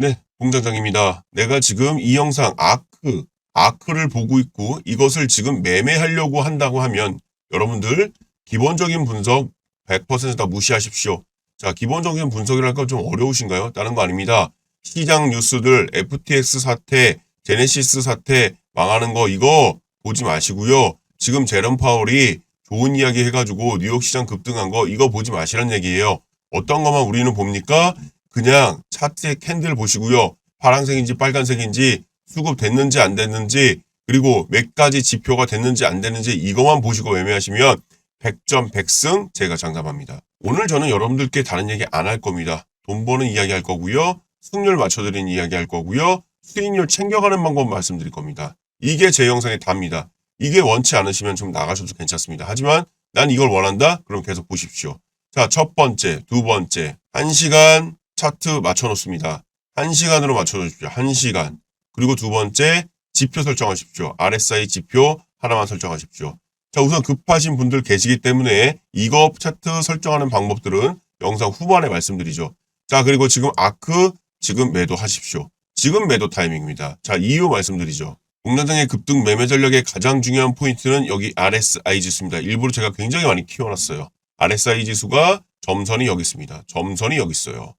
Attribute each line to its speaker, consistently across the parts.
Speaker 1: 네, 공장장입니다. 내가 지금 이 영상 아크, 아크를 보고 있고 이것을 지금 매매하려고 한다고 하면 여러분들 기본적인 분석 100%다 무시하십시오. 자, 기본적인 분석이랄까 좀 어려우신가요? 다른 거 아닙니다. 시장 뉴스들, FTX 사태, 제네시스 사태 망하는 거 이거 보지 마시고요. 지금 제런 파월이 좋은 이야기 해가지고 뉴욕 시장 급등한 거 이거 보지 마시라는 얘기예요. 어떤 것만 우리는 봅니까? 그냥 차트의 캔들 보시고요. 파란색인지 빨간색인지 수급 됐는지 안 됐는지 그리고 몇 가지 지표가 됐는지 안 됐는지 이것만 보시고 매매하시면 100점 100승 제가 장담합니다. 오늘 저는 여러분들께 다른 얘기 안 할 겁니다. 돈 버는 이야기 할 거고요. 승률 맞춰드리는 이야기 할 거고요. 수익률 챙겨가는 방법 말씀드릴 겁니다. 이게 제 영상의 답니다. 이게 원치 않으시면 좀 나가셔도 괜찮습니다. 하지만 난 이걸 원한다? 그럼 계속 보십시오. 자, 첫 번째, 두 번째. 한시간 차트 맞춰놓습니다. 한시간으로 맞춰주십시오. 한시간 그리고 두 번째, 지표 설정하십시오. RSI 지표 하나만 설정하십시오. 자, 우선 급하신 분들 계시기 때문에 이거 차트 설정하는 방법들은 영상 후반에 말씀드리죠. 자, 그리고 지금 아크 지금 매도하십시오. 지금 매도 타이밍입니다. 자, 이유 말씀드리죠. 공단장의 급등 매매 전략의 가장 중요한 포인트는 여기 RSI 지수입니다. 일부러 제가 굉장히 많이 키워놨어요. RSI 지수가 점선이 여기 있습니다. 점선이 여기 있어요.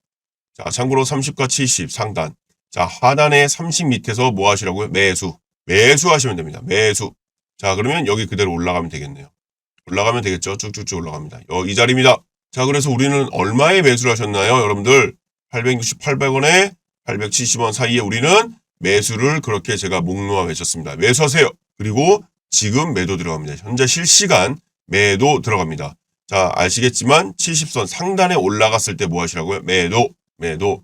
Speaker 1: 자, 참고로 30과 70 상단. 자, 하단에 30 밑에서 뭐 하시라고요? 매수. 매수 하시면 됩니다. 매수. 자, 그러면 여기 그대로 올라가면 되겠네요. 올라가면 되겠죠? 쭉쭉쭉 올라갑니다. 여, 이 자리입니다. 자, 그래서 우리는 얼마에 매수를 하셨나요? 여러분들, 860, 800원에 870원 사이에 우리는 매수를 그렇게 제가 목놓아 외쳤습니다. 매수하세요. 그리고 지금 매도 들어갑니다. 현재 실시간 매도 들어갑니다. 자, 아시겠지만 70선 상단에 올라갔을 때 뭐 하시라고요? 매도, 매도.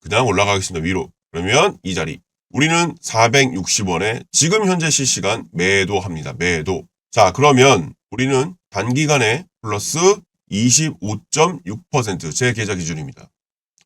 Speaker 1: 그냥 올라가겠습니다. 위로. 그러면 이 자리. 우리는 460원에 지금 현재 실시간 매도합니다. 매도. 자, 그러면 우리는 단기간에 플러스 25.6%제 계좌 기준입니다.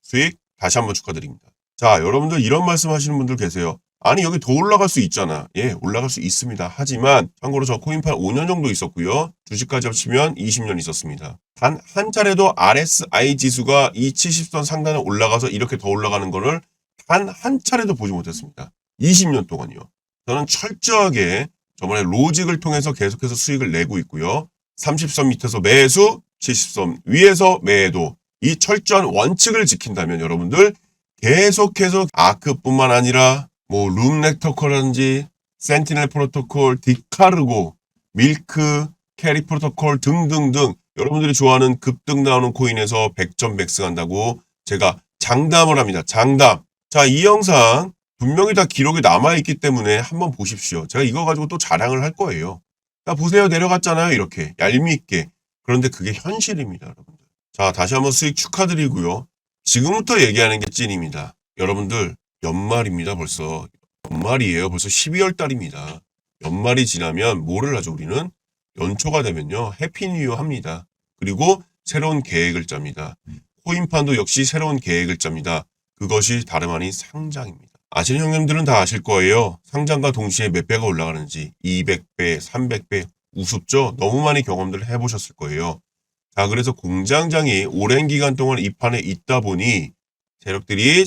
Speaker 1: 수익 다시 한번 축하드립니다. 자, 여러분들 이런 말씀 하시는 분들 계세요. 아니, 여기 더 올라갈 수 있잖아. 예, 올라갈 수 있습니다. 하지만, 참고로 저 코인판 5년 정도 있었고요. 주식까지 합치면 20년 있었습니다. 단 한 차례도 RSI 지수가 이 70선 상단에 올라가서 이렇게 더 올라가는 거를 단 한 차례도 보지 못했습니다. 20년 동안이요. 저는 철저하게 저번에 로직을 통해서 계속해서 수익을 내고 있고요. 30선 밑에서 매수, 70선 위에서 매도. 이 철저한 원칙을 지킨다면 여러분들 계속해서 아크뿐만 아니라 뭐 룸렉터커라든지 센티넬 프로토콜, 디카르고, 밀크, 캐리 프로토콜 등등등 여러분들이 좋아하는 급등 나오는 코인에서 100점 100승 한다고 제가 장담을 합니다. 장담. 자, 이 영상 분명히 다 기록이 남아있기 때문에 한번 보십시오. 제가 이거 가지고 또 자랑을 할 거예요. 자, 보세요. 내려갔잖아요. 이렇게. 얄미있게. 그런데 그게 현실입니다. 여러분들. 자, 다시 한번 수익 축하드리고요. 지금부터 얘기하는 게 찐입니다. 여러분들, 연말입니다. 벌써. 연말이에요. 벌써 12월 달입니다. 연말이 지나면 뭐를 하죠, 우리는? 연초가 되면요. 해피 뉴이어 합니다. 그리고 새로운 계획을 짭니다. 코인판도 역시 새로운 계획을 짭니다. 그것이 다름 아닌 상장입니다. 아시는 형님들은 다 아실 거예요. 상장과 동시에 몇 배가 올라가는지 200배, 300배 우습죠? 너무 많이 경험들 해보셨을 거예요. 자, 그래서 공장장이 오랜 기간 동안 이 판에 있다 보니 세력들이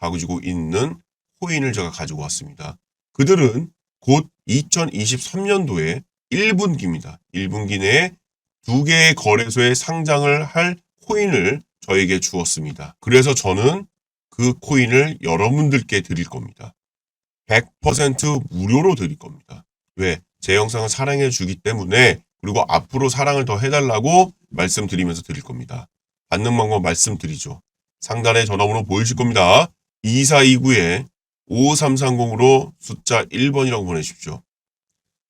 Speaker 1: 가지고 있는 코인을 제가 가지고 왔습니다. 그들은 곧 2023년도에 1분기입니다. 1분기 내에 두 개의 거래소에 상장을 할 코인을 저에게 주었습니다. 그래서 저는 그 코인을 여러분들께 드릴 겁니다. 100% 무료로 드릴 겁니다. 왜? 제 영상을 사랑해 주기 때문에 그리고 앞으로 사랑을 더 해달라고 말씀드리면서 드릴 겁니다. 받는 방법 말씀드리죠. 상단에 전화번호 보이실 겁니다. 2429에 5330으로 숫자 1번이라고 보내주십시오.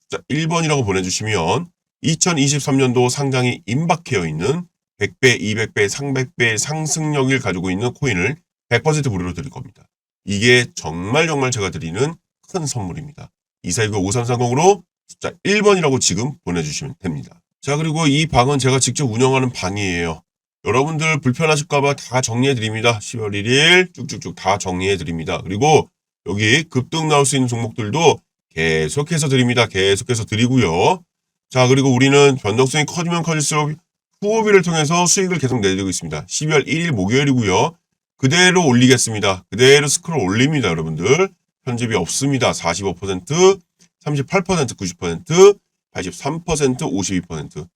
Speaker 1: 숫자 1번이라고 보내주시면 2023년도 상장이 임박되어 있는 100배, 200배, 300배 상승력을 가지고 있는 코인을 100% 무료로 드릴 겁니다. 이게 정말 정말 제가 드리는 큰 선물입니다. 2429 5330으로 숫자 1번이라고 지금 보내주시면 됩니다. 자, 그리고 이 방은 제가 직접 운영하는 방이에요. 여러분들 불편하실까봐 다 정리해드립니다. 10월 1일 쭉쭉쭉 다 해드립니다. 그리고 여기 급등 나올 수 있는 종목들도 계속해서 드립니다. 계속해서 드리고요. 자, 그리고 우리는 변동성이 커지면 커질수록 후보비를 통해서 수익을 계속 내드리고 있습니다. 12월 1일 목요일이고요. 그대로 올리겠습니다. 그대로 스크롤 올립니다, 여러분들. 편집이 없습니다. 45%, 38%, 90%, 83%, 52%.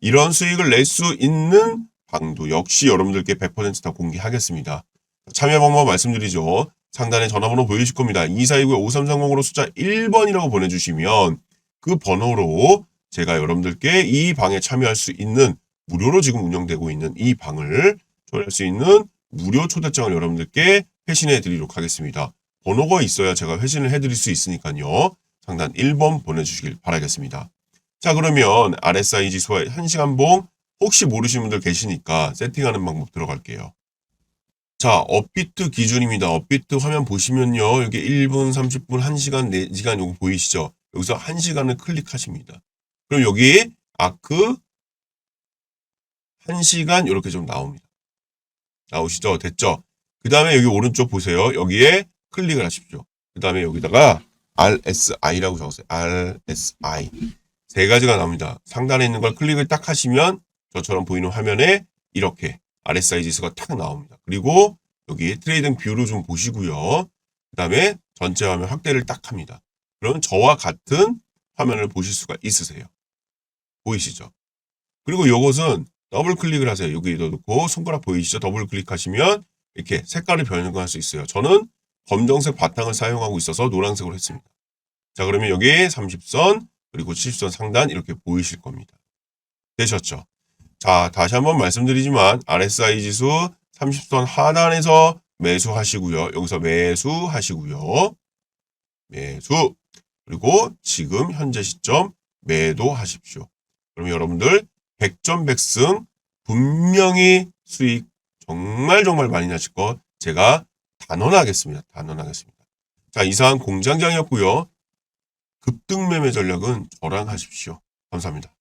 Speaker 1: 이런 수익을 낼 수 있는 방도 역시 여러분들께 100%다 공개하겠습니다. 참여 방법 말씀드리죠. 상단에 전화번호 보이실 겁니다. 2429-5330으로 숫자 1번이라고 보내주시면 그 번호로 제가 여러분들께 이 방에 참여할 수 있는 무료로 지금 운영되고 있는 이 방을 초대할 수 있는 무료 초대장을 여러분들께 회신해 드리도록 하겠습니다. 번호가 있어야 제가 회신을 해 드릴 수 있으니까요. 상단 1번 보내주시길 바라겠습니다. 자 그러면 RSI 지수와 1시간 봉 혹시 모르시는 분들 계시니까 세팅하는 방법 들어갈게요. 자, 업비트 기준입니다. 업비트 화면 보시면요. 여기 1분, 30분, 1시간, 4시간 요거 보이시죠? 여기서 1시간을 클릭하십니다. 그럼 여기 아크 1시간 이렇게 좀 나옵니다. 나오시죠? 됐죠? 그 다음에 여기 오른쪽 보세요. 여기에 클릭을 하십시오. 그 다음에 여기다가 RSI라고 적었어요. RSI. 세 가지가 나옵니다. 상단에 있는 걸 클릭을 딱 하시면 저처럼 보이는 화면에 이렇게 RSI 지수가 탁 나옵니다. 그리고 여기 트레이딩 뷰를 좀 보시고요. 그 다음에 전체 화면 확대를 딱 합니다. 그러면 저와 같은 화면을 보실 수가 있으세요. 보이시죠? 그리고 이것은 더블 클릭을 하세요. 여기도 놓고 손가락 보이시죠? 더블 클릭하시면 이렇게 색깔을 변경할 수 있어요. 저는 검정색 바탕을 사용하고 있어서 노란색으로 했습니다. 자, 그러면 여기 30선 그리고 70선 상단 이렇게 보이실 겁니다. 되셨죠? 자, 다시 한번 말씀드리지만 RSI 지수 30선 하단에서 매수하시고요. 여기서 매수하시고요. 매수. 그리고 지금 현재 시점 매도하십시오. 그럼 여러분들 100점 100승 분명히 수익 정말 정말 많이 나실 것 제가 단언하겠습니다. 단언하겠습니다. 자, 이상 공장장이었고요. 급등 매매 전략은 저랑 하십시오. 감사합니다.